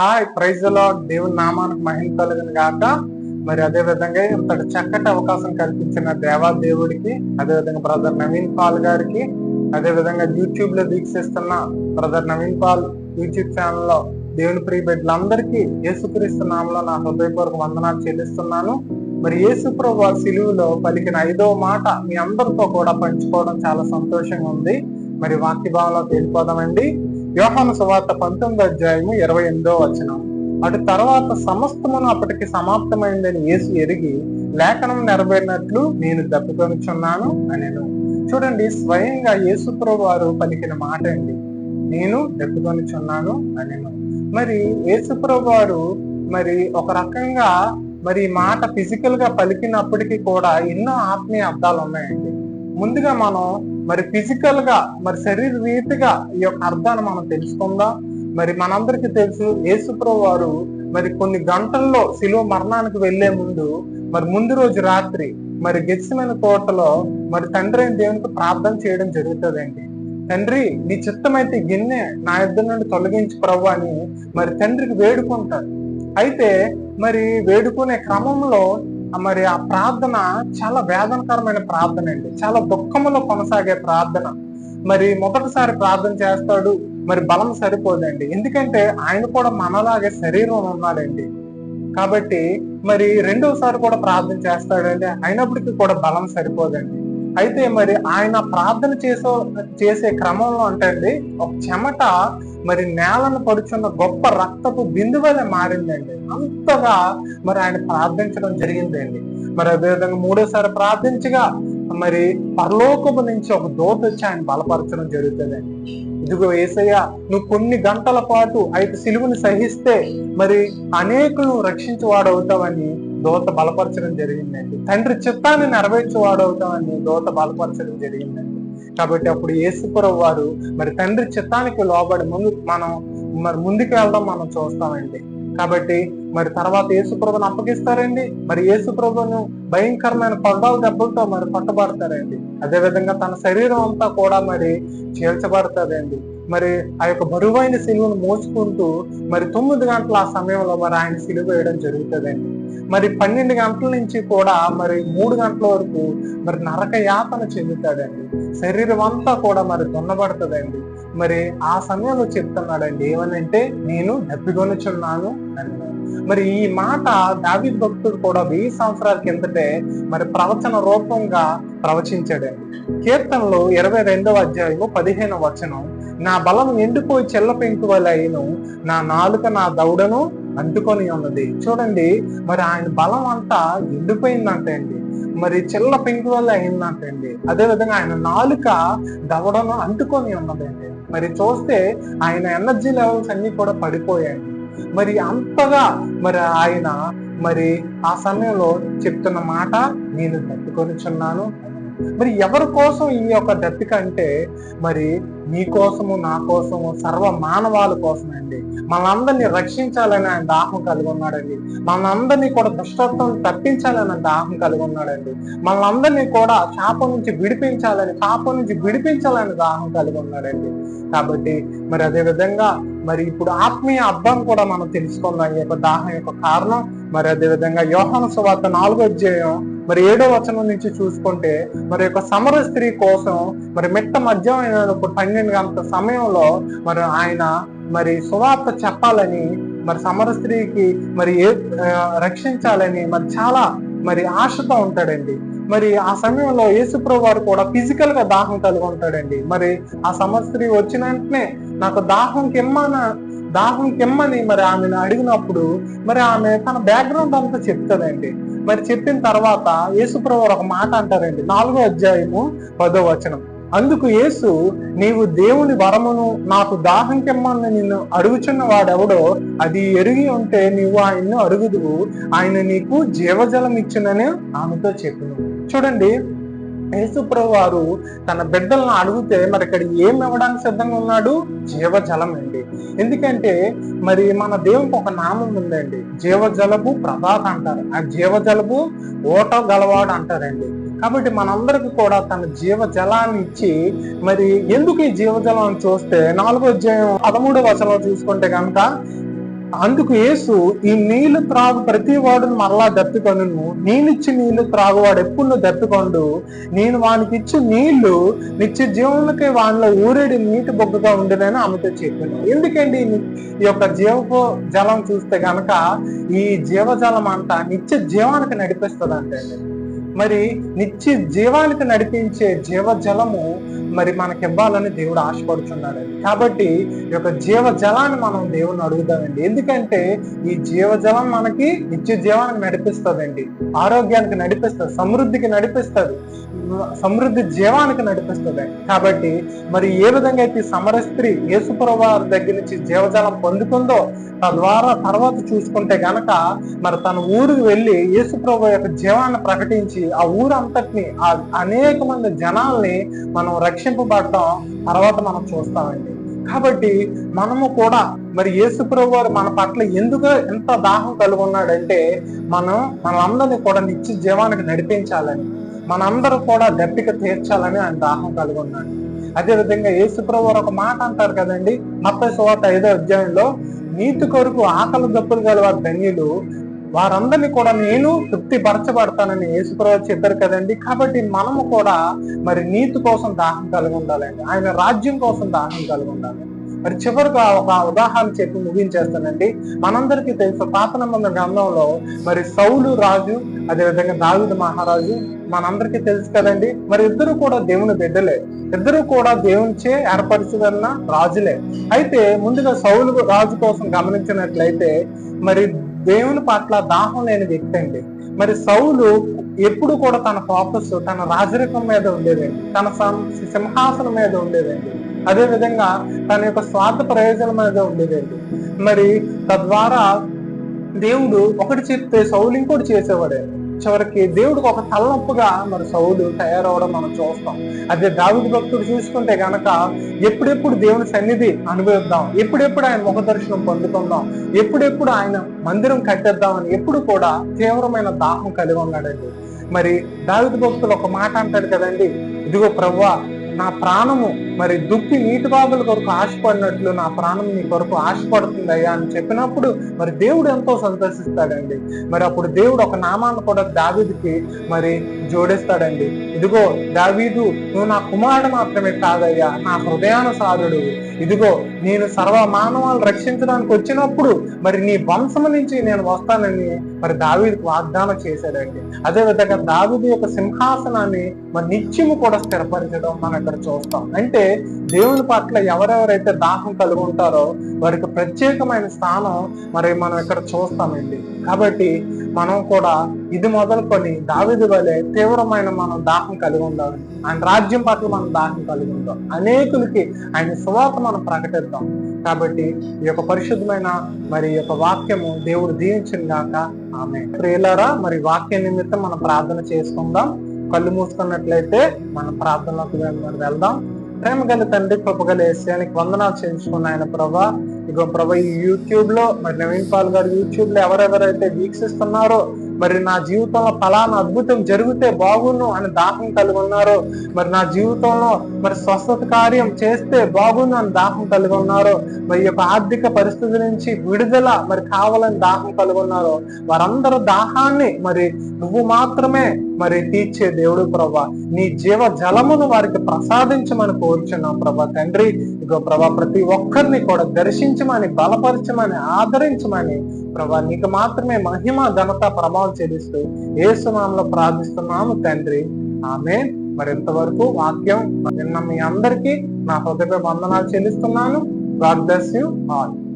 Hi ప్రైజ్లో దేవుని నామానికి మహిమ కలుగును గాక. మరి అదే విధంగా ఇంతటి చక్కటి అవకాశం కల్పించిన దేవా దేవుడికి అదే విధంగా బ్రదర్ నవీన్ పాల్ గారికి అదే విధంగా యూట్యూబ్లో వీక్షిస్తున్న బ్రదర్ నవీన్ పాల్ యూట్యూబ్ ఛానల్లో దేవుని ప్రియ బిడ్డలందరికీ యేసుక్రీస్తు నామంలో నా హృదయపూర్వక వందనాలు చెల్లిస్తున్నాను. మరి యేసుప్రభు సిలువులో పలికిన ఐదో మాట మీ అందరితో కూడా పంచుకోవడం చాలా సంతోషంగా ఉంది. మరి వాక్య భావంలో వెళ్ళిపోదామండి యోహాను సువార్త పంతొమ్మిది అధ్యాయము ఇరవై ఎనిమిదో వచనం. అటు తర్వాత సమస్తమును అప్పటికి సమాప్తమైందని యేసు ఎరిగి లేఖనం నెరవేరినట్లు నేను దెబ్బకొనిచున్నాను అనేను. చూడండి స్వయంగా యేసుప్రభు వారు పలికిన మాట అండి. నేను దెబ్బకొనిచున్నాను అనేను. మరి యేసుప్రభు వారు మరి ఒక రకంగా మరి మాట ఫిజికల్గా పలికినప్పటికీ కూడా ఎన్నో ఆత్మీయ అర్థాలు ఉన్నాయండి. ముందుగా మనం మరి ఫిజికల్గా మరి శరీర రీతిగా ఈ యొక్క అర్థాన్ని మనం తెలుసుకుందాం. మరి మనందరికీ తెలుసు యేసుప్రభు వారు మరి కొన్ని గంటల్లో శిలువ మరణానికి వెళ్ళే ముందు మరి ముందు రోజు రాత్రి మరి గెచ్చిమైన తోటలో మరి తండ్రి అయిన దేవునికి ప్రార్థన చేయడం జరుగుతుందండి. తండ్రి నీ చిత్తమైతే గిన్నె నా ఇద్దరు నుండి తొలగించి ప్రభు అని మరి తండ్రికి వేడుకుంటారు. అయితే మరి వేడుకునే క్రమంలో మరి ఆ ప్రార్థన చాలా వేదనకరమైన ప్రార్థన అండి. చాలా దుఃఖములో కొనసాగే ప్రార్థన. మరి మొదటిసారి ప్రార్థన చేస్తాడు మరి బలం సరిపోదండి. ఎందుకంటే ఆయన కూడా మనలాగే శరీరం ఉన్నాడండి. కాబట్టి మరి రెండోసారి కూడా ప్రార్థన చేస్తాడండి. అయినప్పటికీ కూడా బలం సరిపోదండి. అయితే మరి ఆయన ప్రార్థన చేసే చేసే క్రమంలో అంటే ఒక చెమట మరి నేలను పడుచున్న గొప్ప రక్తపు బిందువలే మారిందండి. అంతగా మరి ఆయన ప్రార్థించడం జరిగిందండి. మరి అదేవిధంగా మూడోసారి ప్రార్థించగా మరి పరలోకము నుంచి ఒక దోత వచ్చి ఆయన బలపరచడం జరుగుతుందండి. ఇదిగో ఏసయ్య నువ్వు కొన్ని గంటల పాటు అయితే సిలువుని సహిస్తే మరి అనేకులు రక్షించేవాడవుతావని దోత బలపరచడం జరిగిందండి. తండ్రి చిత్తాన్ని నెరవేర్చేవాడవుతామని దోత బలపరచడం జరిగిందండి. కాబట్టి అప్పుడు యేసుపురం వారు మరి తండ్రి చిత్తానికి లోబడి ముందు మనం మరి ముందుకు వెళ్ళడం మనం చూస్తామండి. కాబట్టి మరి తర్వాత యేసుప్రభుని అప్పగిస్తారండి. మరి యేసుప్రభును భయంకరమైన పడ్డాల దెబ్బలతో మరి పట్టబడతారండి. అదే విధంగా తన శరీరం అంతా కూడా మరి చీల్చబడతారండి మరి ఆ యొక్క బరువైన సిలువను మోసుకుంటూ మరి తొమ్మిది గంటల ఆ సమయంలో మరి ఆయన సిలువ వేయడం జరుగుతుందండి. మరి పన్నెండు గంటల నుంచి కూడా మరి మూడు గంటల వరకు మరి నరక యాతన చెందుతాడండి. శరీరం అంతా కూడా మరి దున్నబడుతుందండి. మరి ఆ సమయంలో చెప్తున్నాడండి ఏమనంటే నేను దప్పికొనుచున్నాను అన్నాడు మరి ఈ మాట దావి భక్తుడు కూడా వెయ్యి సంవత్సరాల కిందటే మరి ప్రవచన రూపంగా ప్రవచించాడండి. కీర్తనలు ఇరవై రెండవ అధ్యాయము పదిహేను వచనం నా బలం ఎండిపోయి చెల్ల పెంకు వలైను నా నాలుక నా దౌడను అంటుకొని ఉన్నది. చూడండి మరి ఆయన బలం అంతా ఎండిపోయిందంటే అండి. మరి చిల్ల పెంకు వల్ల అయిందంటండి అదే విధంగా ఆయన నాలుక దవడను అంటుకొని ఉన్నదండి మరి చూస్తే ఆయన ఎనర్జీ లెవెల్స్ అన్ని కూడా పడిపోయాయండి. మరి అంతగా మరి ఆయన మరి ఆ సమయంలో చెప్తున్న మాట నేను తట్టుకొనిచున్నాను మరి ఎవరి కోసం ఈ యొక్క దప్పిక అంటే మరి మీ కోసము నా కోసము సర్వ మానవాళి కోసం అండి మనందరినీ రక్షించాలని ఆయన దాహం కలిగి ఉన్నాడండి. మనందరినీ కూడా దుష్టత్వం తప్పించాలని దాహం కలిగి ఉన్నాడండి. మనందరినీ కూడా శాపం నుంచి విడిపించాలని పాపం నుంచి విడిపించాలని దాహం కలిగి ఉన్నాడండి. కాబట్టి మరి అదే విధంగా మరి ఇప్పుడు ఆత్మీయ అర్థం కూడా మనం తెలుసుకుందాం. ఈ యొక్క దాహం యొక్క కారణం మరి అదేవిధంగా యోహాను సువార్త నాలుగో అధ్యాయం మరి ఏడో వచనం నుంచి చూసుకుంటే మరి యొక్క సమర స్త్రీ కోసం మరి మిట్ట మధ్యాహ్నం పన్నెండు గంటల సమయంలో మరి ఆయన మరి సువార్త చెప్పాలని మరి సమర స్త్రీకి మరి ఏ రక్షించాలని మరి చాలా మరి ఆశతో ఉంటాడండి. మరి ఆ సమయంలో యేసుప్రభు వారు కూడా ఫిజికల్గా దాహం కలిగి ఉంటాడండి. మరి ఆ సమస్త్రి వచ్చిన వెంటనే నాకు దాహం కిమ్మాన దాహం కిమ్మని మరి ఆమెను అడిగినప్పుడు మరి ఆమె తన బ్యాక్గ్రౌండ్ అంతా చెప్తుందండి. మరి చెప్పిన తర్వాత యేసుప్రభు ఒక మాట అంటారండి. నాలుగో అధ్యాయము పదో వచనం. అందుకు యేసు నీవు దేవుని వరమును నాకు దాహం కిమ్మని నిన్ను అడుగుచున్న వాడెవడో అది ఎరిగి ఉంటే నీవు ఆయన్ను అడుగుదువు. ఆయన నీకు జీవజలం ఇచ్చునని ఆమెతో చెప్పును. చూడండి యేసుప్రభు వారు తన బిడ్డలను అడిగితే మరి ఇక్కడ ఏం ఇవ్వడానికి సిద్ధంగా ఉన్నాడు? జీవజలం అండి ఎందుకంటే మరి మన దేవునికి ఒక నామం ఉందండి. జీవజలపు ప్రభాత అంటారు. ఆ జీవజలపు ఓట గలవాడు అంటారండి. కాబట్టి మనందరికి కూడా తన జీవ జలాన్ని ఇచ్చి మరి ఎందుకు ఈ జీవజలం చూస్తే నాలుగో అధ్యాయం పదమూడవ వచనం చూసుకుంటే కనుక అందుకు యేసు ఈ నీళ్ళు త్రాగు ప్రతి వాడు మరలా దప్పికొను నేనిచ్చి నీళ్ళు త్రాగు వాడు ఎప్పుడు దప్పికొండు. నేను వానికి ఇచ్చి నీళ్ళు నిత్య జీవనకి వానిలో ఊరేడి నీటి బొగ్గగా ఉండేదని ఆమెతో చెప్పాను. ఎందుకండి ఈ- యొక్క జీవ జలం చూస్తే గనక ఈ జీవజలం అంతా నిత్య జీవానికి నడిపిస్తుంది అంటే మరి నిత్య జీవానికి నడిపించే జీవజలము మరి మనకి ఇవ్వాలని దేవుడు ఆశపడుతున్నాడు. కాబట్టి ఈ యొక్క జీవజలాన్ని మనం దేవుని అడుగుతామండి ఎందుకంటే ఈ జీవజలం మనకి నిత్య జీవానికి నడిపిస్తుందండి. ఆరోగ్యానికి నడిపిస్తుంది సమృద్ధికి నడిపిస్తుంది. సమృద్ధి జీవానికి నడిపిస్తుంది. కాబట్టి మరి ఏ విధంగా అయితే సమర స్త్రీ ఏసుప్రభువారి దగ్గర నుంచి జీవజలం పొందుతుందో తద్వారా తర్వాత చూసుకుంటే గనక మరి తన ఊరికి వెళ్ళి యేసుప్రభు యొక్క జీవాన్ని ప్రకటించి ఆ ఊరు అంతటిని ఆ అనేక మంది జనాల్ని మనం రక్షింపబడటం తర్వాత మనం చూస్తామండి. కాబట్టి మనము కూడా మరి యేసుప్రభు వారు మన పట్ల ఎందుకు ఎంత దాహం కలిగి ఉన్నాడంటే మనం మనందరినీ కూడా నిత్య జీవానికి నడిపించాలని. మనందరూ కూడా గట్టిగా తీర్చాలని ఆయన దాహం కలిగి ఉన్నాడు. అదే విధంగా యేసుప్రభు ఒక మాట అంటారు కదండి మత్తయి సువార్త ఐదో అధ్యాయంలో నీతి కొరకు ఆకలి దప్పులు గల వారి ధన్యులు వారందరినీ కూడా నేను తృప్తి పరచబడతానని యేసుప్రభు చెప్పారు కదండి. కాబట్టి మనము కూడా మరి నీతి కోసం దాహం కలిగి ఉండాలండి. ఆయన రాజ్యం కోసం దాహం కలిగి ఉండాలి. మరి చివరికి ఒక ఉదాహరణ చెప్పి ముగించేస్తానండి. మనందరికీ తెలుసు పాత నిబంధన గ్రంథంలో మరి సౌలు రాజు అదే విధంగా దావిద మహారాజు మనందరికీ తెలుసు కదండి. మరి ఇద్దరు కూడా దేవుని బిడ్డలే. ఇద్దరు కూడా దేవునిచే ఏర్పరచుదన్న రాజులే. అయితే ముందుగా సౌలు రాజు కోసం గమనించినట్లయితే మరి దేవుని పట్ల దాహం లేని వ్యక్తి అండి. మరి సౌలు ఎప్పుడు కూడా తన ఫోకస్ తన రాజరికం మీద ఉండేదండి. తన సింహాసనం మీద ఉండేదండి. అదే విధంగా తన యొక్క స్వార్థ ప్రయోజనం మీద ఉండేదండి. మరి తద్వారా దేవుడు ఒకటి చెప్తే సౌలు ఇంకోటి చేసేవాడే. చివరికి దేవుడికి ఒక తలనొప్పుగా మరి సౌలు తయారవడం మనం చూస్తాం. అదే దావిడి భక్తుడు చూసుకుంటే గనక ఎప్పుడెప్పుడు దేవుని సన్నిధి అనుభవిద్దాం ఎప్పుడెప్పుడు ఆయన ముఖ దర్శనం పొందుకుందాం ఎప్పుడెప్పుడు ఆయన మందిరం కట్టేద్దామని ఎప్పుడు కూడా తీవ్రమైన దాహం కలిగి ఉన్నాడండి. మరి దావిడి భక్తులు ఒక మాట అంటాడు కదండి ఇదిగో ప్రవ్వా నా ప్రాణము మరి దుప్పి నీటి బాబుల కొరకు ఆశపడినట్లు నా ప్రాణం నీ కొరకు ఆశపడుతుంది అయ్యా అని చెప్పినప్పుడు మరి దేవుడు ఎంతో సంతోషిస్తాడండి. మరి అప్పుడు దేవుడు ఒక నామాన్ని కూడా దావీదుకి మరి జోడిస్తాడండి. ఇదిగో దావీదు నువ్వు నా కుమారుడు మాత్రమే కాదయ్యా నా హృదయానుసారుడు. ఇదిగో నేను సర్వ మానవాలు రక్షించడానికి వచ్చినప్పుడు మరి నీ వంశము నుంచి నేను వస్తానని మరి దావీదుకు వాగ్దానం చేశాడండి. అదే విధంగా దావీదు యొక్క సింహాసనాన్ని మరి నిత్యము కూడా స్థిరపరచడం మనం ఇక్కడ చూస్తాం. అంటే దేవుని పట్ల ఎవరెవరైతే దాహం కలిగి ఉంటారో వారికి ప్రత్యేకమైన స్థానం మరి మనం ఇక్కడ చూస్తామండి. కాబట్టి మనం కూడా ఇది మొదలుకొని దావిది వలె తీవ్రమైన మనం దాహం కలిగి ఉండాలి. ఆయన రాజ్యం పట్ల మనం దాహం కలిగి ఉందాం అనేకులకి ఆయన సువాత మనం ప్రకటిద్దాం. కాబట్టి ఈ యొక్క పరిశుద్ధమైన మరి యొక్క వాక్యము దేవుడు దీవించిన గాక ఆమె ప్రియులారా మరి వాక్య నిమిత్తం మనం ప్రార్థన చేసుకుందాం. కళ్ళు మూసుకున్నట్లయితే మనం ప్రార్థనలోకి మరి వెళ్దాం. ప్రేమ గల తండ్రి కృపగల ఏసియానికి వందనాలు చేయించుకున్న ఆయన ప్రభా. ఇగో ప్రభా ఈ యూట్యూబ్లో మరి నవీన్ పాల్ గారు యూట్యూబ్లో ఎవరెవరైతే వీక్షిస్తున్నారో మరి నా జీవితంలో ఫలానా అద్భుతం జరిగితే బాగును అని దాహం కలిగి ఉన్నారు మరి నా జీవితంలో మరి స్వస్థత కార్యం చేస్తే బాగుండు అని దాహం కలిగి ఉన్నారు మరి యొక్క ఆర్థిక పరిస్థితి నుంచి విడుదల మరి కావాలని దాహం కలిగి ఉన్నారు వారందరూ దాహాన్ని మరి నువ్వు మాత్రమే మరి తీర్చే దేవుడు ప్రభా. నీ జీవ జలమును వారికి ప్రసాదించమని కోరుచున్నాం ప్రభా తండ్రి. ఇగో ప్రభా ప్రతి ఒక్కరిని కూడా దర్శించమని బలపరచమని ఆదరించమని ప్రభా నీకు మాత్రమే మహిమ ఘనత ప్రభావం చెల్లిస్తూ ఏసునామంలో ప్రార్థిస్తున్నాము తండ్రి. ఆమె మరింతవరకు వాక్యం నిన్న మీ అందరికీ నా హృదయ వందనాలు చెల్లిస్తున్నాను. God bless you all.